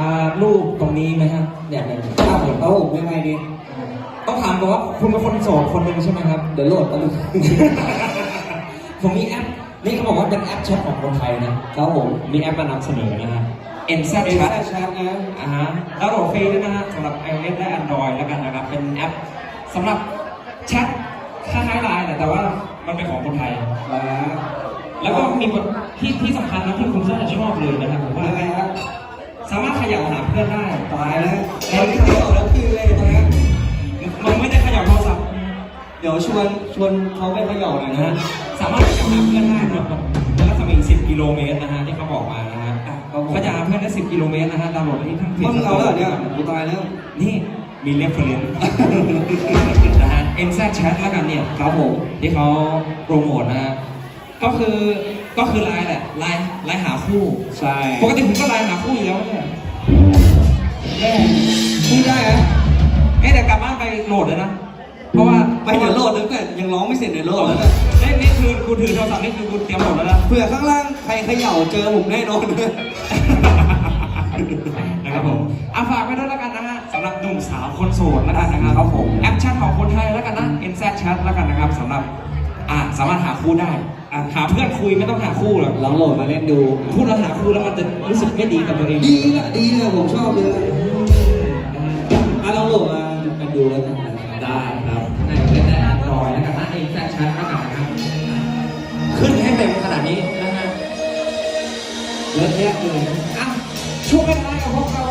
อ่ารูปตรงนี้ไหมฮะเนี่ยเนี่ยครับผมเอาผมยังไงดี ต้องถามก่อนว่าคุณเป็นคนโสดคนหนึ่งใช่ไหมครับ เดี๋ยวโหลดแป๊บนึงผมมีแอป นี่เขาบอกว่าเป็นแอปแชทของคนไทยนะครับผม มีแอปมานำเสนอนะฮะ NZ เอ็น Chat แชทนะอ่าฮะแล้วโหลดฟรีด้วยนะฮะสำหรับ iOS และ Android แล้วกันนะครับ เป็นแอปสำหรับแชทคล้ายๆไลน์แหละแต่ว่ามันเป็นของคนไทยมาแล้วก็มีบทที่ที่สำคัญนะที่คุณน่าจะชอบเลยนะครับผมว่า ยังไงครับ สามารถขยับหาเพื่อนได้ตายแล้วตอนนี้เดี๋ยวแล้วคือเลยตอนนี้มันไม่ได้ขยับโทรศัพท์เดี๋ยวชวนชวนเขาไปเขย่าหน่อยนะนะฮะสามารถขยับหาเพื่อนได้นะแล้วก็จะมี10กิโลเมตรนะฮะที่เขาบอกมานะฮะเขาจะหาเพื่อนได้10กิโลเมตรนะฮะดาวน์โหลดได้ที่ทั้งมึงเอาแล้วเนี่ยกูตายแล้วนี่มีเรฟเฟรนซ์นะฮะ NZ Chat แล้วกันเนี่ยครับผมที่เขาโปรโมทนะฮะก็คือ ก็คือไลน์แหละไลน์ไลน์หาคู่ ใช่ปกติผมก็ไลน์หาคู่อยู่แล้วเนี่ยแม่พูดได้เหรอเอ๊ะแต่กลับบ้านไปโหลดเลยนะ เพราะว่าไปเดี๋ยวโหลดตั้งแต่ยังร้องไม่เสร็จในโหลดแล้วเนี่ยนี่นี่คือกูถือโทรศัพท์นี่คือกูเตรียมโหลดแล้วนะเผื่อข้างล่างใครเขย่าเจอผมแน่นอนเลยนะครับผมอาฝากไว้ด้วยแล้วกันนะฮะสำหรับหนุ่มสาวคนโสดแล้วกันนะครับครับผมแอปแชทของคนไทยแล้วกันนะ NZ Chat แล้วกันนะครับสำหรับอ่าสามารถหาคู่ได้ อ่าหาเพื่อนคุยไม่ต้องหาคู่หรอกลองโหลดมาเล่นดู พูดแล้วหาคู่แล้วมันจะรู้สึกไม่ดีกับตัวเองดีนะดีเลยผมชอบเลยอะลองโหลดมากันดูแล้วกันนะครับได้ครับในเล่นได้อันดรอยแล้วกันนะ NZ Chat แล้วกันนะครับขึ้นให้เต็มขนาดนี้นะฮะเยอะแยะเลยอะช่วงเวลากับพวกเรา